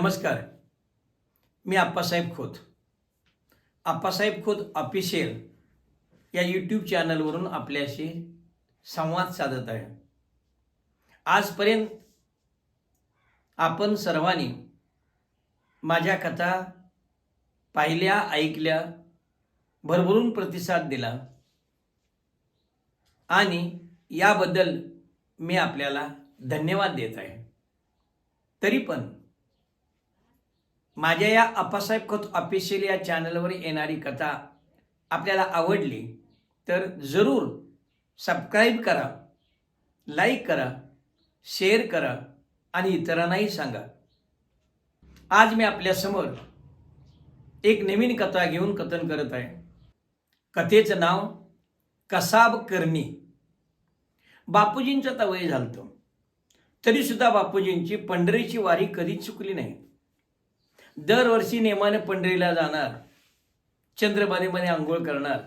नमस्कार. मी आप्पासाहेब खोत. आप्पासाहेब खोत ऑफिशियल या यूट्यूब चॅनलवरून आपल्याशी संवाद साधत आहे. आजपर्यंत आपण सर्वांनी माझ्या कथा पाहिल्या ऐकल्या भरभरून प्रतिसाद दिला आणि याबद्दल मी आपल्याला धन्यवाद देत आहे. तरी पण माझ्या या अप्पासाहेब खोत ऑफिशियल या चॅनलवर येणारी कथा आपल्याला आवडली तर जरूर सबस्क्राईब करा लाईक करा शेअर करा आणि इतरांनाही सांगा. आज मी आपल्यासमोर एक नवीन कथा घेऊन कथन करत आहे. कथेचं नाव कसाब करणी. बापूजींचं तवय झालतं. तरीसुद्धा बापूजींची पंढरीची वारी कधी चुकली नाही. दरवर्षी नेमाने पंढरीला जाणार. चंद्रबानेमध्ये आंघोळ करणार.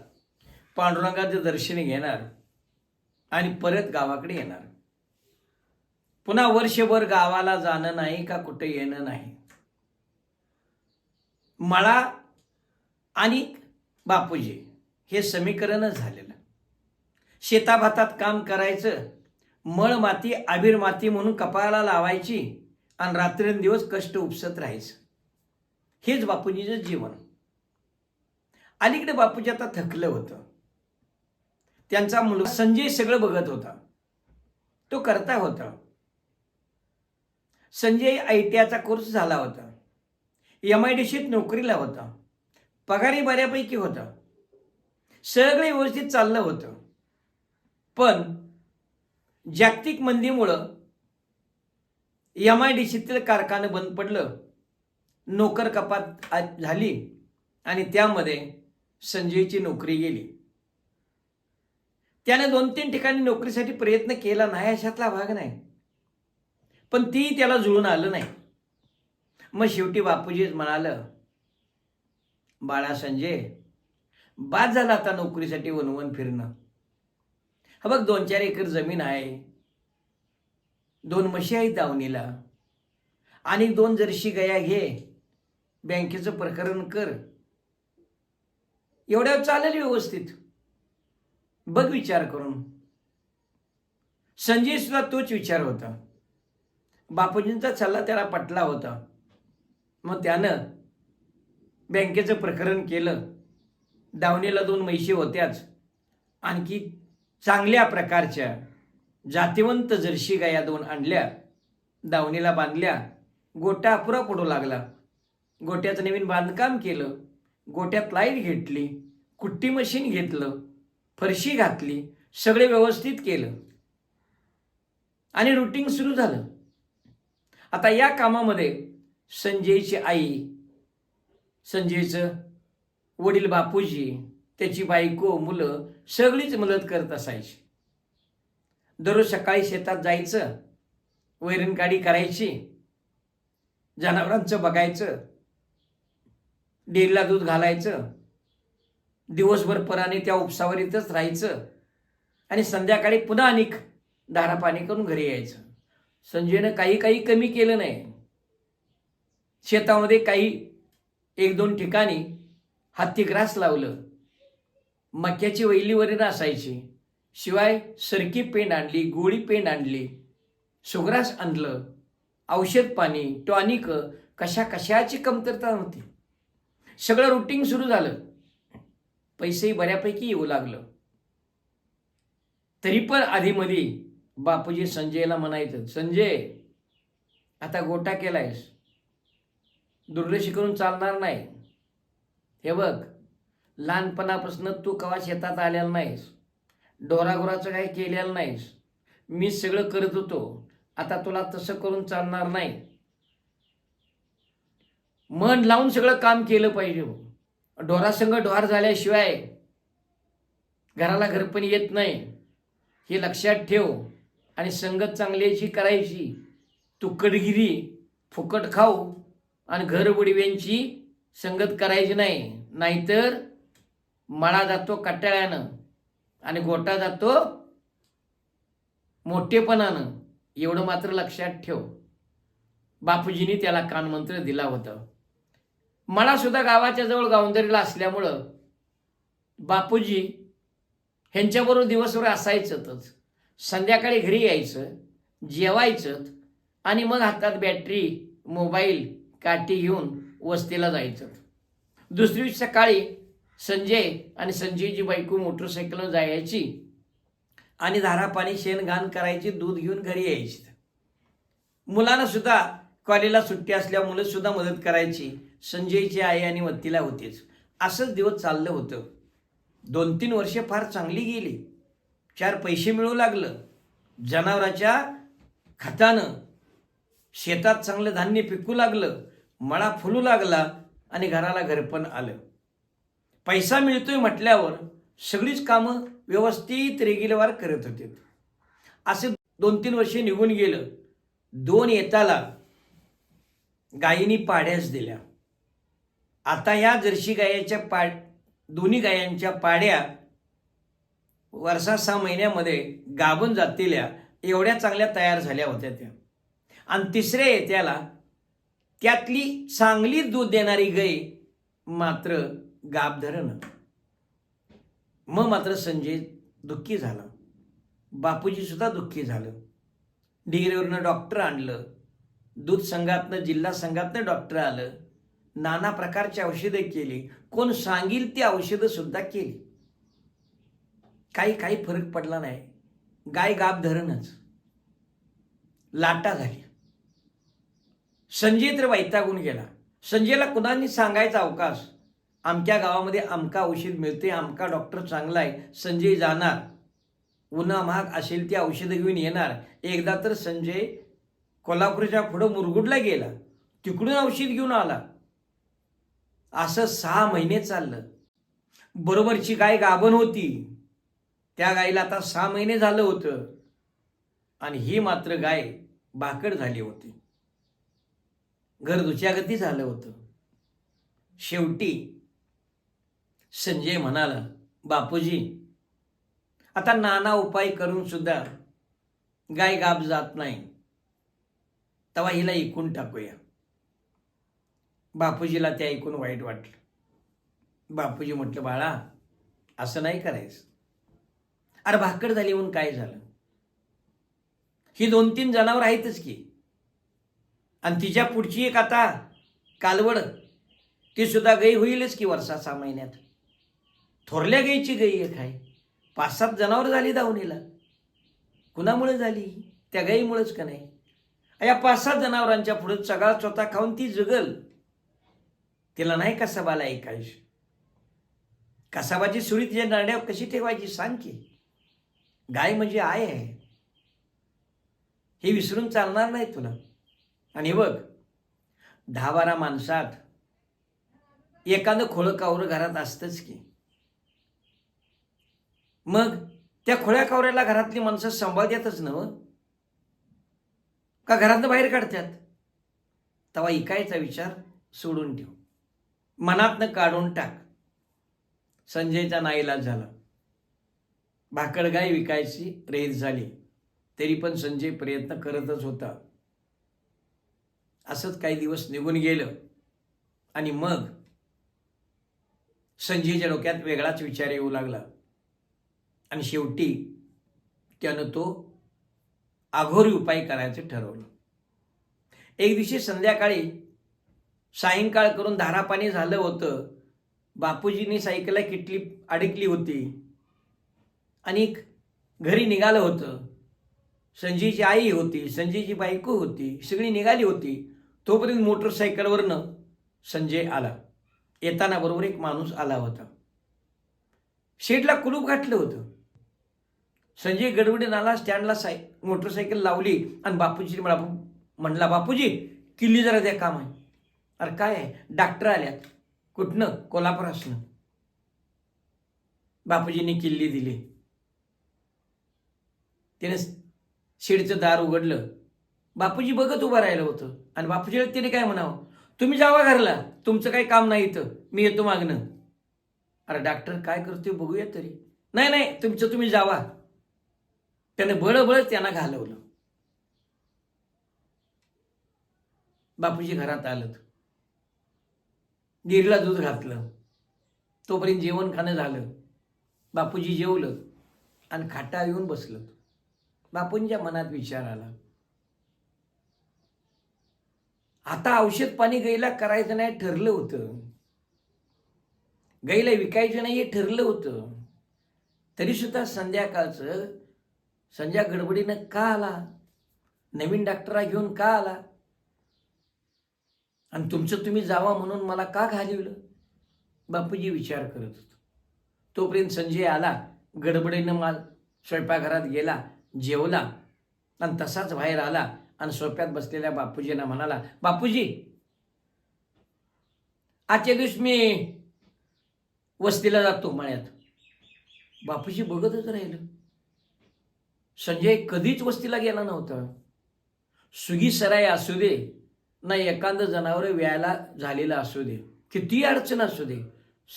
पांडुरंगाचं दर्शन घेणार. आणि परत गावाकडे येणार. पुन्हा वर्षभर गावाला जाणं नाही का कुठे येणं नाही? मला आणि बापूजी हे समीकरणच झालेलं. शेताभातात काम करायचं. मळ माती आबीर माती म्हणून कपाळाला लावायची. आणि रात्रंदिवस कष्ट उपसत राहायचं. हेच बापूजीचं जीवन. अलीकडे बापूजी आता थकलं होतं. त्यांचा मुलगा संजय सगळं बघत होता. तो करता होता. संजय आय टी आयचा कोर्स झाला होता. एम आय डी सीत नोकरीला होता. पगारही बऱ्यापैकी होता. सगळे व्यवस्थित चाललं होतं. पण जागतिक मंदीमुळं एम आय डी सीतील कारखानं बंद पडलं. नोकर कपात झाली आणि त्यामध्ये संजयची नोकरी गेली. त्याने दोन तीन ठिकाणी नोकरीसाठी प्रयत्न केला नाही अशातला भाग नाही. पण ती त्याला जुळून आलं नाही. मग शेवटी बापूजीच म्हणालं बाळा संजय बाद झाला आता नोकरीसाठी वनवन फिरणं. हा बघ दोन चार एकर जमीन आहे दोन म्हशी आहेत दावणीला आणि दोन जर्शी गया घे बँकेचं प्रकरण कर. एवढ्या चालेल व्यवस्थित. बघ विचार करून. संजय सुद्धा तोच विचार होता. बापूजींचा सल्ला त्याला पटला होता. मग त्यानं बँकेचं प्रकरण केलं. दावणीला दोन म्हशी होत्याच. आणखी चांगल्या प्रकारच्या जातिवंत जर्शी गाया दोन आणल्या. दावणीला बांधल्या. गोट्या अपुरा पडू लागला. गोट्याचं नवीन बांधकाम केलं गोट्यात लाइट घेतली कुट्टी मशीन घेतलं फरशी घातली सगळे व्यवस्थित केलं. आणि रुटीन सुरू झालं. आता या कामामध्ये संजयची आई संजयचं वडील बापूजी त्याची बायको मुलं सगळीच मदत करत असायची. दररोज सकाळी शेतात जायचं वैरणकाडी करायची जनावरांचं बघायचं डेअरीला दूध घालायचं. दिवसभर पराने त्या उपसावर येतच राहायचं. आणि संध्याकाळी पुन्हा अनेक धारा पाणी करून घरी यायचं. संजयनं काही काही कमी केलं नाही. शेतामध्ये काही एक दोन ठिकाणी हत्तीग्रास लावलं. मक्याची वैली वरील असायची शिवाय सरकी पेंड आणली गोळी पेंड आणली. सुग्रास आणलं. औषध पाणी टॉनिक कशा कशाची कमतरता नव्हती. सगळं रुटीन सुरू झालं. पैसेही बऱ्यापैकी येऊ लागलं. तरी पण आधीमध्ये बापूजी संजयला म्हणायचं संजय आता गोटा केलायस. दुर्लक्ष करून चालणार नाही. हे बघ लहानपणापासून तू कवा शेतात आलेला नाहीस. डोरागोराचं काही केलेलं नाहीस. मी सगळं करत होतो. आता तुला तसं करून चालणार नाही. मन लावून सगळं काम केलं पाहिजे हो. ढोरासंग ढोर झाल्याशिवाय घराला घर पण येत नाही. हे लक्षात ठेव. आणि संगत चांगल्याची करायची. तुकडगिरी फुकट खाऊ. आणि घर बुडव्यांची संगत करायची नाही. नाहीतर मळा जातो कटाळ्यानं आणि गोटा जातो मोठेपणानं. एवढं मात्र लक्षात ठेव. बापूजींनी त्याला कानमंत्र दिला होता. मला सुद्धा गावाच्या जवळ गावंदरीला असल्यामुळं बापूजी ह्यांच्याबरोबर दिवसभर असायचंच संध्याकाळी घरी यायचं जेवायचं आणि मग हातात बॅटरी मोबाईल काठी घेऊन वस्तीला जायचं. दुसरी सकाळी संजय आणि संजयची बायको मोटरसायकलवर जायची आणि धारा पाणी शेण घाण करायची दूध घेऊन घरी यायची. मुलांना सुद्धा कॉलेजला सुट्टी असल्या मुलं सुद्धा मदत करायची. संजयची आई आणि वत्तीला होतीच. असंच दिवस चाललं होतं. दोन तीन वर्षे फार चांगली गेली. चार पैसे मिळू लागलं. जनावराच्या खतानं शेतात चांगलं धान्य पिकू लागलं. मळा फुलू लागला आणि घराला घरपण आलं. पैसा मिळतोय म्हटल्यावर सगळीच कामं व्यवस्थित रेगिलवार करत होते. असे दोन तीन वर्षे निघून गेलं. दोन येताला गायीनी पाड्याच दिल्या. आता या जर्शी गायाच्या पा दोन्ही गायांच्या पाड्या वर्षा सहा महिन्यामध्ये गाभून जातील्या एवढ्या चांगल्या तयार झाल्या होत्या त्या. आणि तिसऱ्या येत्याला त्यातली चांगली दूध देणारी गाय मात्र गाभ धरण. मग मात्र संजय दुःखी झाला. बापूजी सुद्धा दुःखी झालं. डिग्रीवरनं डॉक्टर आणलं. दूध संघातनं जिल्हा संघातनं डॉक्टर आलं. नाना प्रकारची औषधं केली. कोण सांगील ती औषधं सुद्धा केली. काही काही फरक पडला नाही. गाय गाब धरणच. लाटा झाली. संजय तर वैतागून गेला. संजयला कुणांनी सांगायचा अवकाश? आमच्या गावामध्ये आमका औषध मिळते आमका डॉक्टर चांगला आहे संजय जाणार. उन्हा महाग असेल ती औषधं घेऊन येणार. एकदा तर संजय कोल्हापूरच्या पुढं मुरगुडला गेला. तिकडून औषध घेऊन आला. असं सहा महिने चाललं. बरोबरची गाय गाभण होती. त्या गायीला आता सहा महिने झालं होतं. आणि ही मात्र गाय भाकड झाली होती. घर दुच्यागती झालं होतं. शेवटी संजय म्हणाला बापूजी आता नाना उपाय करून सुद्धा गाय गाब जात नाही. तेव्हा हिला ऐकून टाकूया. बापूजीला ते ऐकून वाईट वाटलं. बापूजी म्हटलं बाळा असं नाही करायचं. अरे भाकड झाली म्हणून काय झालं? ही दोन तीन जनावर आहेतच की. आणि तिच्या पुढची एक आता कालवड ती सुद्धा गाई होईलच की वर्षा सहा महिन्यात. थोरल्या गाईची गाई एक आहे. पाच सात जनावर झाली दावणीला. कुणामुळे झाली? त्या गाईमुळेच का नाही? या पाच सात जनावरांच्या पुढे सगळा स्वतः खाऊन ती जगल. तिला नाही कसाबाला ऐकायची. कसाबाची सुरी तिच्या नरड्यावर कशी ठेवायची सांग की. गाय म्हणजे आय आहे. हे विसरून चालणार नाही तुला. आणि बघ दहा बारा माणसात एखादं खोळं कावरं घरात असतंच की. मग त्या खोळ्या कावऱ्याला घरातली माणसं सांभाळतातच ना का घरातनं बाहेर काढतात? तेव्हा इकायचा विचार सोडून ठेव. मनातनं काढून टाक. संजयचा नाईलाज झाला. भाकडगाय विकायची रेत झाली. तरी पण संजय प्रयत्न करतच होता. असंच काही दिवस निघून गेलं. आणि मग संजयच्या डोक्यात वेगळाच विचार येऊ लागला. आणि शेवटी त्यानं तो आघोरी उपाय करायचं ठरवलं. एक दिवशी संध्याकाळी सायंकाळ करून धारापाणी झालं होतं. बापूजींनी सायकलला किटली अडकली होती. आणि घरी निघालं होतं. संजयची आई होती संजयची बायको होती सगळी निघाली होती. तोपर्यंत मोटरसायकलवरनं संजय आला. येताना बरोबर एक माणूस आला होता. शेडला कुलूप घातलं होतं. संजय गडबडीन आला स्टँडला साय मोटरसायकल लावली आणि बापूजी मला म्हणला बापूजी किल्ली जरा द्या काम आहे अरे काय आहे? डॉक्टर आल्यात. कुठनं? कोल्हापुरासनं बापूजींनी किल्ली दिली. त्याने शिडचं दार उघडलं. बापूजी बघत उभं राहिलं होतं. आणि बापूजीला त्याने काय म्हणावं? तुम्ही जावा घरला. तुमचं काही काम नाही इथं. मी येतो मागणं अरे डॉक्टर काय करतोय बघूया तरी. नाही नाही तुमचं तुम्ही जावा. त्याने बळबळ त्यांना घालवलं. बापूजी घरात आलं. गिरला दूध घातलं. तोपर्यंत जेवण खाणं झालं. बापूजी जेवलं आणि खाटा येऊन बसलं. बापूंच्या मनात विचार आला. आता औषध पाणी गाईला करायचं नाही ठरलं होतं. गाईला विकायचं नाही हे ठरलं होतं. तरी सुद्धा संध्याकाळचं संध्या गडबडीनं का आला? नवीन डॉक्टरा घेऊन का आला? आणि तुमचं तुम्ही जावा म्हणून मला का घालवलं? बापूजी विचार करत होतो. तोपर्यंत संजय आला गडबडीनं माल स्वयंपाकघरात गेला जेवला आणि तसाच बाहेर आला आणि सोप्यात बसलेल्या बापूजींना म्हणाला बापूजी आजच्या दिवस मी वस्तीला जातो मळ्यात. बापूजी बघतच राहिलं. संजय कधीच वस्तीला गेला नव्हता. सुगी सराय असू दे ना एखादं जनावर व्यायला झालेलं असू दे. किती अडचण असू दे.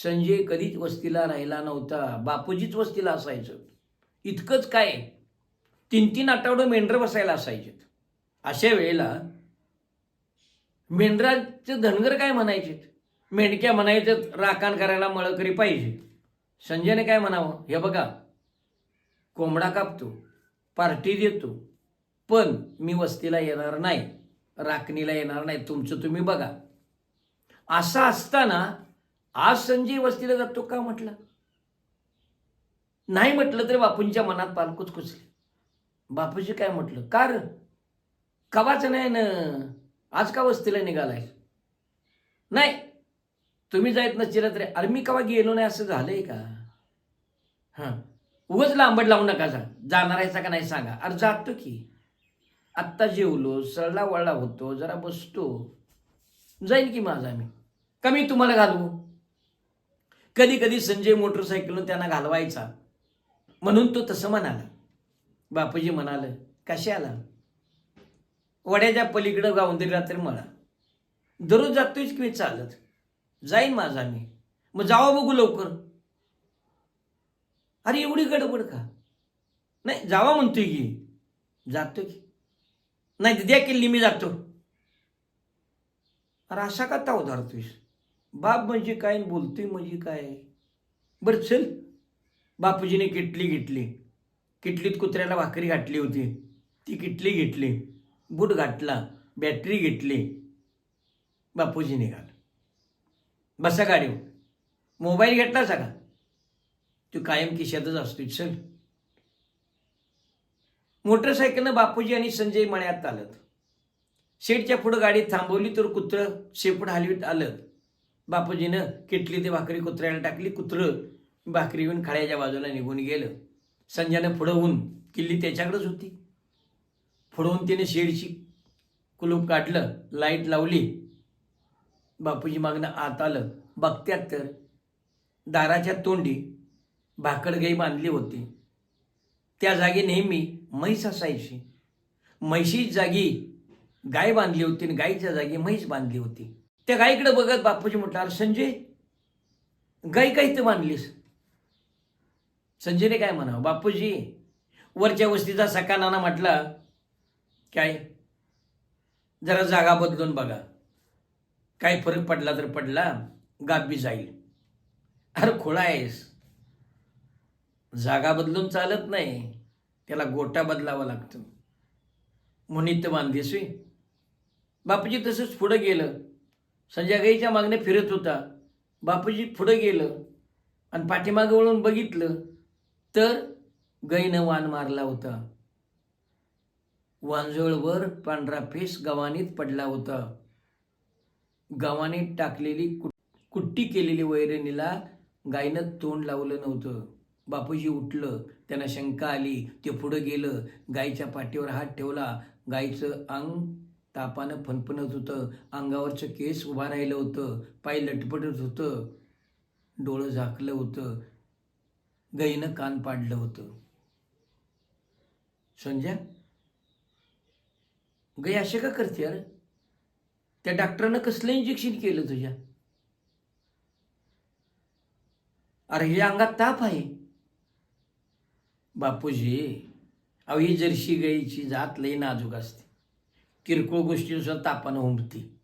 संजय कधीच वस्तीला राहिला नव्हता. बापूजीच वस्तीला असायचं. इतकंच काय? तीन तीन आठवडं मेंढरं बसायला असायचे अशा वेळेला मेंढराचे धनगर काय म्हणायचे मेंढक्या म्हणायचं राखण करायला मळकरी पाहिजे. संजयने काय म्हणावं? हे बघा. कोंबडा कापतो पार्टी देतो पण मी वस्तीला येणार नाही. राखणीला येणार नाही. तुमचं तुम्ही बघा. असं असताना आज संजय वस्तीला जातो का म्हटलं? नाही म्हटलं तरी बापूंच्या मनात पालकूच कुचले. बापूजी काय म्हटलं? का र? कवाच नाही ना. आज का वस्तीला निघालाय? नाही. तुम्ही जायत नसतील तरी. अरे मी कवा गेलो नाही? असं झालंय का? हां. उगच लांबड लावू नका जा. जाणार आहे का नाही सांगा. अरे जातो की. आत्ता जेवलो सरला वळला होतो जरा बसतो. जाईन की माझा मी? कमी तुम्हाला घालवू? कधी कधी संजय मोटरसायकलनं त्यांना घालवायचा. म्हणून तो तसं म्हणाला. बापूजी म्हणाल कशाला? वड्याच्या पलीकडं गावंदरी रात्री मला. दररोज जातोयच की मी चालत? जाईन माझा मी. मग जावा बघू लवकर. अरे एवढी गडबड का? नाही जावा म्हणतोय की. जातो की. नाही द्या किल्ली मी जातो. अरे असा का ताव धरतोयस? बाप म्हणजे काय बोलतोय म्हणजे काय? बरं चल. बापूजीने किटली घेतली. किटलीत कुत्र्याला भाकरी घातली होती. ती किटली घेतली. बूट घातला. बॅटरी घेतली. बापूजी निघाल बसा गाडीवर. मोबाईल घेतला सगळा तू कायम खिशातच असतोय चल. मोटरसायकलनं बापूजी आणि संजय मळ्यात आलत. शेडच्या पुढं गाडी थांबवली तर कुत्रं शेपूट हलवीत आलं बापूजीनं किटली ते भाकरी कुत्र्याला टाकली कुत्रं भाकरी येऊन खाळ्याच्या बाजूला निघून गेलं. संजयानं पुढं होऊन किल्ली त्याच्याकडेच होती. पुढं होऊन तिने शेडची कुलूप काढलं लाइट लावली. बापूजी मागणं आत आलं. बघत्यात तर दाराच्या तोंडी भाकडगाई बांधली होती. त्या जागी नेहमी म्हैस असायची. म्हैशी जागी गाय बांधली होती आणि गायीच्या जागी म्हैस बांधली होती. त्या गायीकडे बघत बापूजी म्हटलं संजय गाय काय ते बांधलीस? संजयने काय म्हणावं? बापूजी वरच्या वस्तीचा सका नाना म्हटला काय? जरा जागा बदलून बघा. काय फरक पडला तर पडला गाबी जाईल. अरे खोळा आहेस. जागा बदलून चालत नाही त्याला गोटा बदलावा लागतो. मुनित बांधलीस बापूजी तसंच पुढं गेलं. संजय मागणे फिरत होता. बापूजी पुढं गेलं आणि पाठीमागं वळून बघितलं तर गईनं वान मारला होता. वांजळवर पांढरा फेस गव्हाणीत पडला होता. गव्हाणीत टाकलेली कुट कुट्टी केलेली वैरणीला गायनं तोंड लावलं नव्हतं. बापूजी उठलं त्यांना शंका आली ते पुढं गेलं गायीच्या पाठीवर हात ठेवला. गायीचं अंग तापानं फणफणत होतं. अंगावरचं केस उभा राहिलं होतं. पाय लटपटत होतं. डोळं झाकलं होतं. गाईनं कान पाडलं होतं. संजय गाई असे का करते अरे त्या डॉक्टरनं कसलं इंजेक्शन केलं तुझ्या? अरे हे अंगात ताप आहे. बापूजी अहो ही जर्शी गाईची जात लई नाजूक असते. किरकोळ गोष्टीनुसार तापानं उमती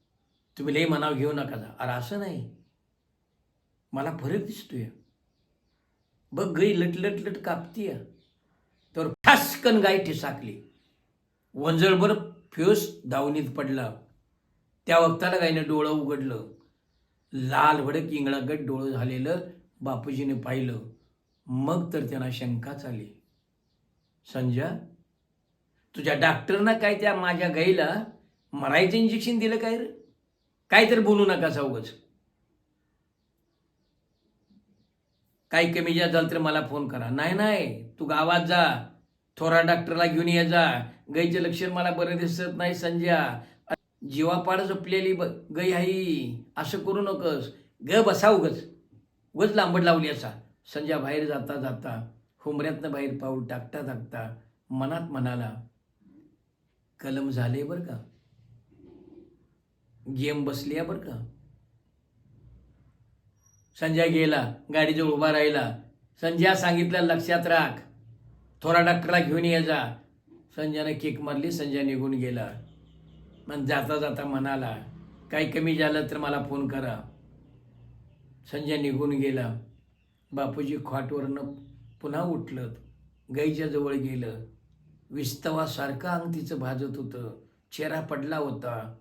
तुम्ही लई मनाव घेऊ नका जा. अरे असं नाही. मला फरक दिसतोय. बघ गाई लट लट लट तर ठासकन गाय ठिसाकली. वंजळभर फ्यूस दावणीत पडला. त्या वक्ताला गायनं डोळं उघडलं. लाल भडक इंगळागट डोळं झालेलं बापूजीने पाहिलं. मग तर त्यांना शंकाच आली. संजय तुझ्या डॉक्टरनं काय त्या माझ्या गाईला मरायचं इंजेक्शन दिलं काय रे? काय तर बोलू नका सावगच काही कमी जा झालं तर मला फोन करा. नाही नाही तू गावात जा. थोरा डॉक्टरला घेऊन ये जा. गाईचं लक्षण मला बरं दिसत नाही संजय. जीवापाड जपलेली ब गाई आई असं करू नकोस. ग बसा उगच. उगच लांबड लावली असा. संजय बाहेर जाता जाता हुमऱ्यातनं बाहेर पाऊल टाकता टाकता मनात म्हणाला कलम झाले बरं का? गेम बसली आहे बरं का? संजय गेला गाडीजवळ उभा राहिला. संजय सांगितलं लक्षात राख. थोडा डॉक्टरला घेऊन ये जा. संजयनं किक मारली संजय निघून गेला. मग जाता जाता म्हणाला काही कमी झालं तर मला फोन करा. संजय निघून गेला. बापूजी खाटवरनं पुन्हा उठलं गाईच्या जवळ गेलं. विस्तवासारखं अंग तिचं भाजत होतं. चेहरा पडला होता.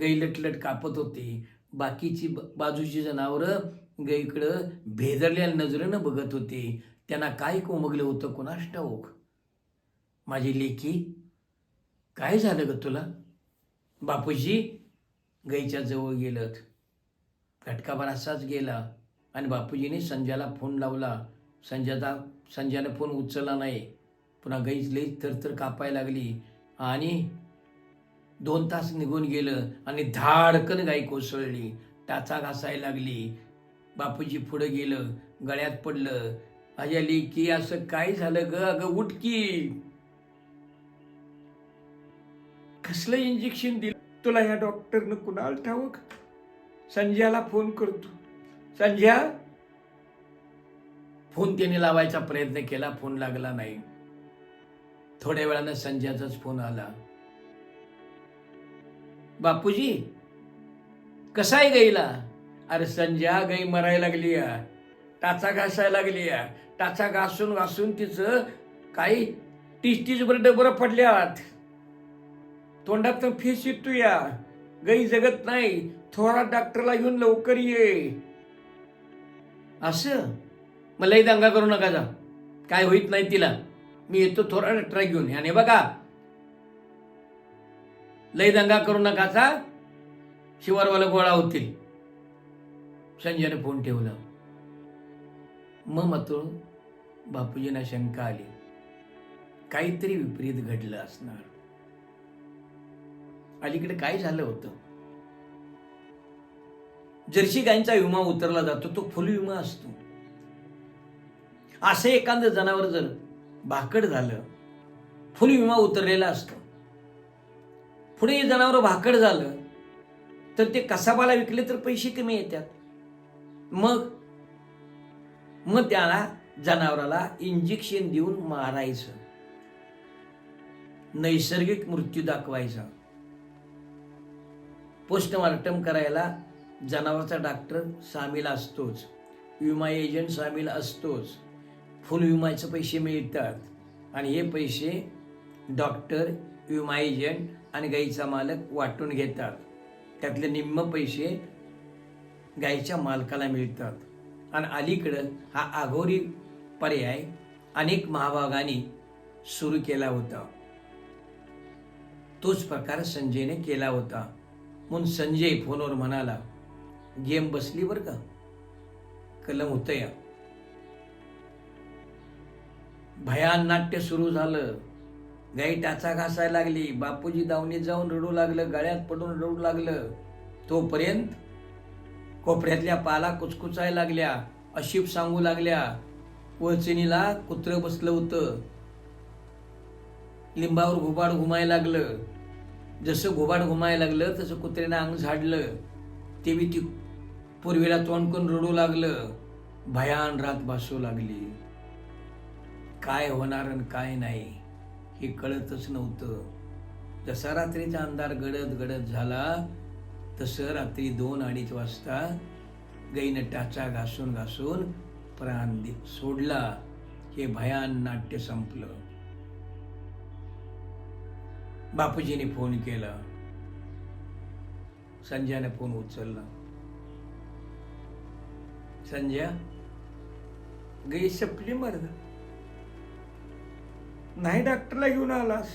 गाई लटलट कापत होती. बाकीची ब- बाजूची जनावरं गाईकडं भेदरल्या नजरेनं बघत होती. त्यांना काय कोमगलं होतं कुणास ठाऊक? माझी लेकी काय झालं ग तुला? बापूजी गाईच्या जवळ गेलत. घटकाभर असाच गेला आणि बापूजीने संजयला फोन लावला. संजयचा संजयने फोन उचलला नाही. पुन्हा गाईच लईच थरथर कापायला लागली. आणि दोन तास निघून गेलं आणि धाडकन गाई कोसळली. टाचा घासायला लागली. बापूजी पुढं गेलं. गळ्यात पडलं. अजय की असं काय झालं ग? अगं उठकी कसलं इंजेक्शन दिलं? तुला ह्या डॉक्टरनं कुणाल ठाऊक? संजयाला फोन करतो. संजया? फोन त्याने लावायचा प्रयत्न केला फोन लागला नाही. थोड्या वेळानं संजयाचाच फोन आला. बापूजी कसा आहे गाईला? अरे संजया गाई मरायला लागली या टाचा घासायला लागली या टाचा घासून घासून तिचं काही तीस तीस बरं डबर पडल्यात. तोंडात फेस येतो या गाई जगत नाही. थोडा डॉक्टरला घेऊन लवकर ये. असं? मलाही दंगा करू नका जा. काय होईत नाही तिला. मी येतो थोडा ट्रॅक घेऊन. याने बघा. लय दंगा करू नकाचा शिवारवाला गोळा होतील. संजयने फोन ठेवला. मग मात्र बापूजींना शंका आली. काहीतरी विपरीत घडलं असणार. अलीकडे काय झालं होतं? जर्सी गायींचा विमा उतरला जातो. तो फुल विमा असतो. असं एखादं जनावर जर भाकड झालं फुल विमा उतरलेला असतो. पुढे हे जनावर भाकड झालं तर ते कसाबाला विकले तर पैसे कमी येतात. मग मग त्याला जनावराला इंजेक्शन देऊन मारायचं. नैसर्गिक मृत्यू दाखवायचा. पोस्टमार्टम करायला जनावरचा डॉक्टर सामील असतोच. विमा एजंट सामील असतोच. फुल विमाचे पैसे मिळतात. आणि हे पैसे डॉक्टर विमा एजंट आणि गाईचा मालक वाटून घेतात. त्यातले निम्म पैसे गाईच्या मालकाला मिळतात. आणि अलीकडं हा आघोरी पर्याय अनेक महाभागांनी सुरू केला होता. तोच प्रकार संजयने केला होता. म्हणून संजय फोनवर म्हणाला गेम बसली बरं का? कलम होतं या. भयान नाट्य सुरू झालं. गाई टाचा घासायला लागली. बापूजी दावणीत जाऊन रडू लागलं. गळ्यात पडून रडू लागलं. तोपर्यंत कोपऱ्यातल्या पाला कुचकुचायला लागल्या. अशीप सांगू लागल्या. वळचणीला कुत्र बसलं होतं. लिंबावर घुबाड घुमायला लागलं. जसं घुबाड घुमायला लागलं तसं कुत्र्यानं अंग झाडलं. ते बी ती पूर्वीला तोंड करून रडू लागलं. भयान रात भासू लागली. काय होणार आणि काय नाही हे कळतच नव्हतं. जसा रात्रीचा अंधार गडद गडद झाला तसं रात्री दोन अडीच वाजता गाईनं टाचा घासून घासून प्राण दि- सोडला. हे भयान नाट्य संपलं. बापूजीने फोन केला. संजयाने फोन उचलला. संजय गई सपली नाही डॉक्टरला घेऊन आलास?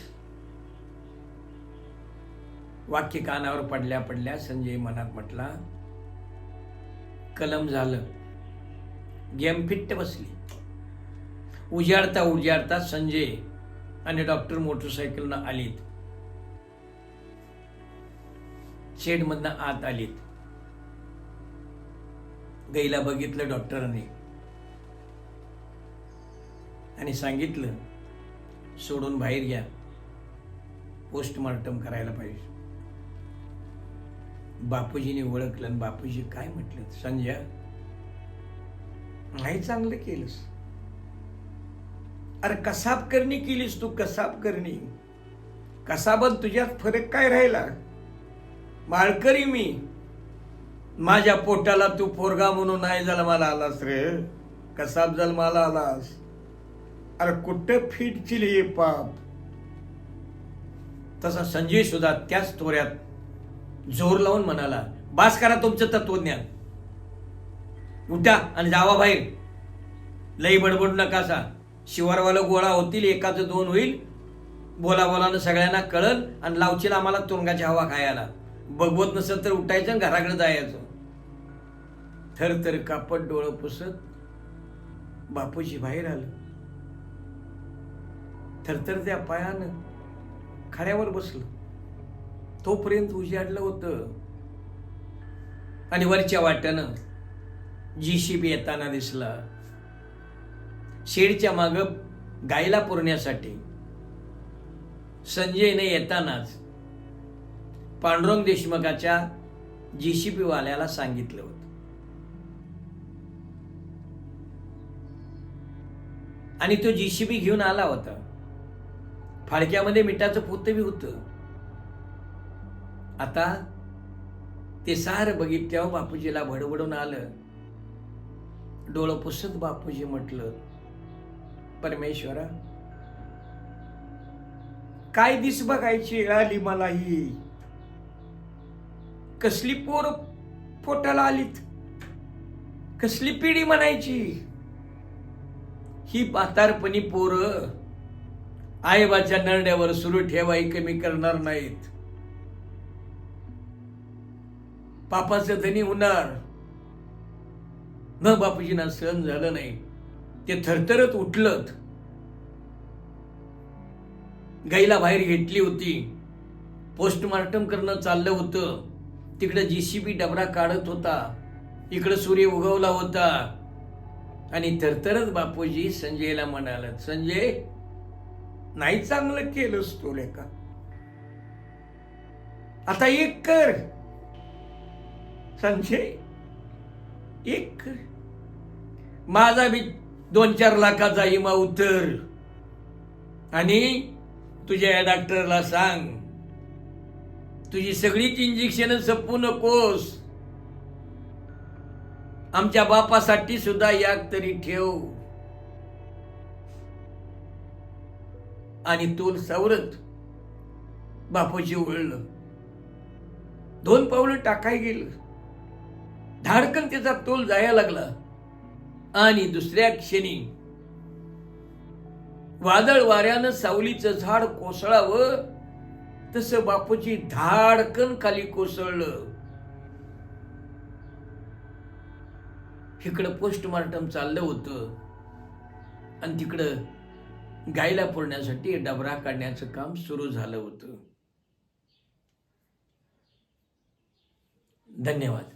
वाक्य कानावर पडल्या पडल्या संजय मनात म्हटला कलम झालं. गेम फिट्ट बसली. उजाडता उजाडता संजय आणि डॉक्टर मोटरसायकलनं आलीत. शेडमधनं आत आलीत. गईला बघितलं डॉक्टरांनी. आणि सांगितलं सोडून बाहेर घ्या. पोस्टमार्टम करायला पाहिजे. बापूजीने ओळखलं आणि बापूजी काय म्हटलं संजय नाही चांगलं केलंस. अरे कसाब करणी केलीस तू कसाब करणी कसाबत तुझ्यात फरक काय राहिला? माळकरी मी. माझ्या पोटाला तू पोरगा म्हणून नाही जन्माला आलास रे. कसाब जन्माला आलास. अरे कुठं फिट हे पाप तसा संजय सुद्धा त्याच तोऱ्यात जोर लावून म्हणाला बास करा तुमचं तत्वज्ञान. उठा आणि जावा बाहेर. लई बडबड नकासा शिवारवालं गोळा होतील एकाचं दोन होईल. बोला बोलानं सगळ्यांना कळल आणि लावचील आम्हाला तुरुंगाची हवा खायला. बघवत नसेल तर उठायचं आणि घराकडे जायचं. थर थर कापड डोळं पुसत बापूजी बाहेर आलं. थरथर त्या पायानं खऱ्यावर बसलं. तोपर्यंत उजाडलं होतं. आणि वरच्या वाट्यानं जीशीबी येताना दिसला. शेडच्या माग गायला पुरण्यासाठी. संजयने येतानाच पांडुरंग देशमुखाच्या जीसीपी वाल्याला सांगितलं होतं. आणि तो जीसीबी घेऊन आला होता. फाळक्यामध्ये मिठाचं पोत बी होतं. आता ते सार बघितल्यावर बापूजीला भडबडून आलं. डोळं पुसत बापूजी म्हटलं परमेश्वरा काय दिस बघायची आली मला ही कसली पोर पोटाला आलीत? कसली पिढी म्हणायची? ही म्हातारपणी पोर आईबाच्या नरड्यावर सुरू ठेवाई कमी करणार नाहीत. पापाचं धनी होणार. न बापूजींना सहन झालं नाही. ते थरथरत उठलत. गाईला बाहेर घेतली होती. पोस्टमार्टम करणं चाललं होतं. तिकडे जीसीबी डबरा काढत होता. इकडं सूर्य उगवला होता. आणि थरथरत बापूजी संजयला म्हणाला संजय नाही चांगलं केलंस तू लेखा. आता एक कर. संजय एक कर. माझा बी दोन चार लाखाचा इमा उतर. आणि तुझ्या या डॉक्टरला सांग. तुझी सगळीच इंजेक्शन संपू नकोस. आमच्या बापासाठी सुद्धा याक तरी ठेव. आणि तोल सावरत बापूजी वळलं. दोन पावलं टाकाय गेलं. धाडकन त्याचा तोल जायला लागला. आणि दुसऱ्या क्षणी वादळ वाऱ्यानं सावलीचं झाड कोसळावं तसं बापूजी धाडकन खाली कोसळलं. इकडं पोस्टमार्टम चाललं होतं. आणि तिकडं गायला पुरण्यासाठी डबरा काढण्याचं काम सुरू झालं होतं. धन्यवाद.